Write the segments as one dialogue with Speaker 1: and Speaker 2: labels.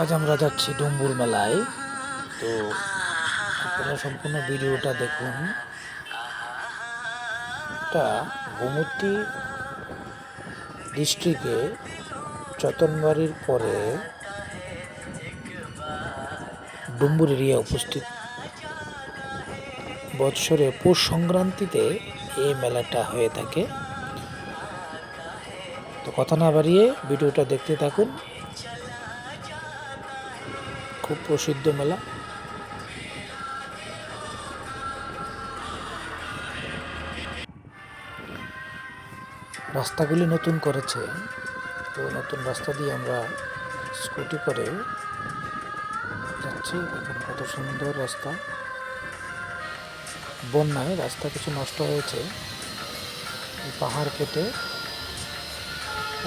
Speaker 1: আজ আমরা যাচ্ছি ডুম্বুর মেলায়। তো আপনারা সম্পূর্ণ ভিডিওটা দেখুন। এটা গোমতী ডিস্ট্রিক্টে চতনবাড়ির পরে ডুম্বুর এরিয়া উপস্থিত। বৎসরে পৌষ সংক্রান্তিতে এই মেলাটা হয়ে থাকে। তো কথা না বাড়িয়ে ভিডিওটা দেখতে থাকুন। খুব প্রসিদ্ধ মেলা। রাস্তাগুলি নতুন করেছে। তো নতুন রাস্তা দিয়ে আমরা স্কুটি করে যাচ্ছি। কত সুন্দর রাস্তা। বন্যায় রাস্তা কিছু নষ্ট হয়েছে। পাহাড় কেটে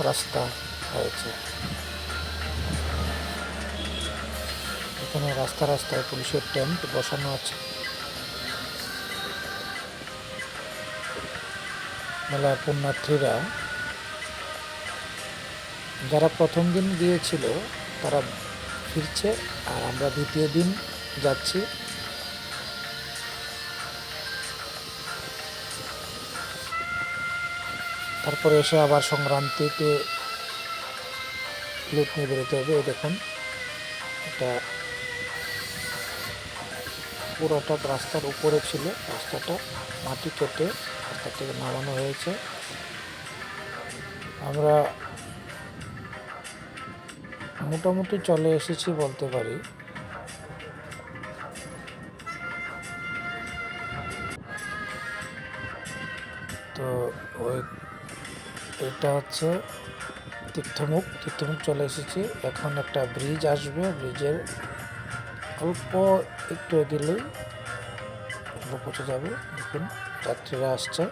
Speaker 1: রাস্তা হয়েছে। এখানে রাস্তা রাস্তায় পুলিশের টেন্ট বসানো আছে। মেলার পুণ্যার্থীরা, যারা প্রথম দিন গিয়েছিল, তারা ফিরছে আর আমরা দ্বিতীয় দিন যাচ্ছি। তারপরে এসে আবার সংক্রান্তিতে লুট নিয়ে বেরোতে হবে দেখুন। এটা পুরোটা রাস্তার উপরে ছিল, রাস্তাটা মাটি কেটে রাস্তা থেকে নামানো হয়েছে। আমরা মোটামুটি চলে এসেছি বলতে পারি। তো ওই এটা হচ্ছে তীর্থমুখ তীর্থমুখ চলে এসেছি। এখন একটা ব্রিজ আসবে ব্রিজের অল্প একটু এগিলেই আমরা পৌঁছে যাবে। দেখুন, যাত্রীরা আসছে।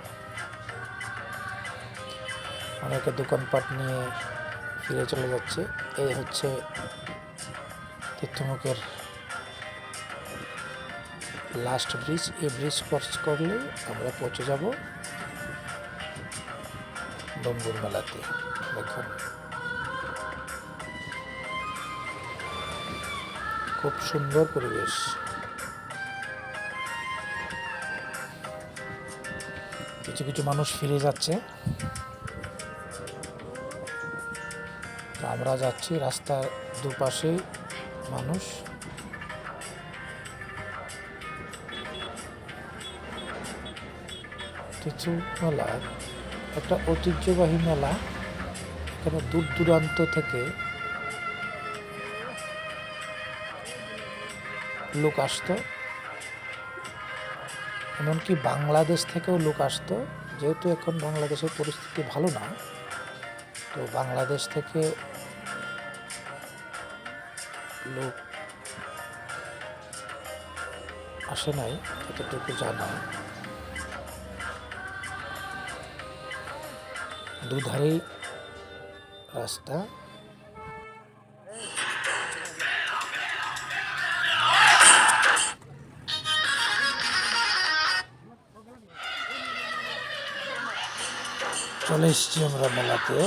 Speaker 1: অনেকে দোকানপাট নিয়ে ফিরে চলে যাচ্ছে। এই হচ্ছে তীর্থমুখের লাস্ট ব্রিজ এই ব্রিজ ক্রস করলে আমরা পৌঁছে যাব। ডম্বুর মেলাতে দেখুন। খুব সুন্দর পরিবেশ। কিছু কিছু মানুষ ফিরে যাচ্ছে। আমরা যাচ্ছি রাস্তার দুপাশে মানুষ। কিছু মেলা একটা ঐতিহ্যবাহী মেলা এখানে দূর দূরান্ত থেকে লোক আসতো। এমনকি বাংলাদেশ থেকেও লোক আসতো, যেহেতু এখন বাংলাদেশের পরিস্থিতি ভালো না। তো বাংলাদেশ থেকে লোক আসে নাই, এতটুকু জানা। দুধারেই রাস্তা। চলে এসছি আমরা মেলাতে।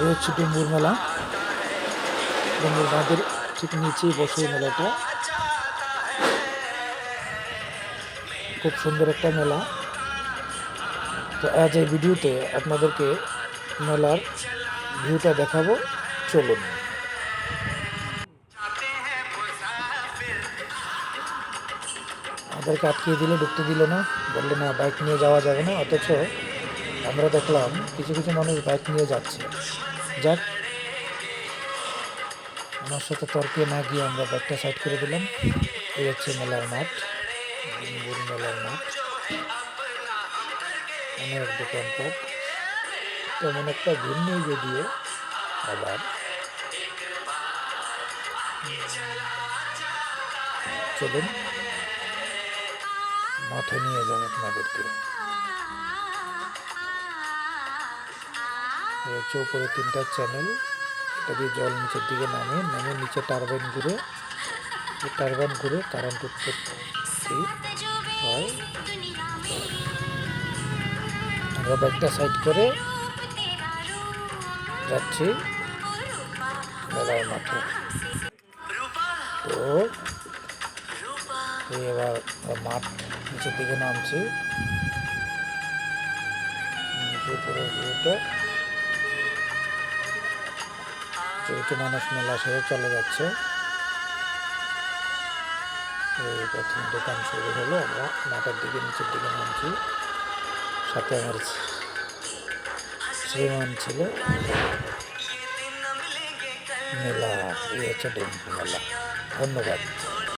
Speaker 1: এই হচ্ছে ডুম্বুর মেলা। ডুম্বুর বাঁধের ঠিক নিচেই বসে মেলাটা। খুব সুন্দর একটা মেলা। তো আজ এই ভিডিওতে আপনাদেরকে মেলার ভিউটা দেখাবো। চলুন। আমাদেরকে আটকিয়ে দিলে, ঢুকতে দিল না। বলল, না বাইক নিয়ে যাওয়া যাবে না। অথচ আমরা দেখলাম কিছু কিছু মানুষ বাইক নিয়ে যাচ্ছে। যাক। আমার সাথে তর্কে না গিয়ে আমরা বাইকটা সাইড করে দিলাম। এই হচ্ছে মেলার মাঠ মেলার মাঠ। অনেক দোকানপাট তেমন একটা ভিড় নেই যদিও, আবার। চলুন, মাঠে নিয়ে যাবে আপনাদেরকে। হচ্ছে উপরে তিনটা চ্যানেল। এটা দিয়ে জল নিচের দিকে নামে নামে নিচে টারবাইন ঘুরে টারবাইন ঘুরে কারেন্ট উৎপত্তি হয়। আমরা ব্যাগটা সাইড করে যাচ্ছি মেলার মাঠে। তো এবার মাঠ নিচের দিকে নামছি। উপরে কিছু মানুষ মেলা সেরে চলে যাচ্ছে। এই প্রথম দোকান শুরু হলো, আমরা মাথার দিকে, নিচের দিকে নামছি। সাথে আমার শ্রীমান ছিল। মেলা, এই হচ্ছে ডেঙ্গু মেলা। ধন্যবাদ।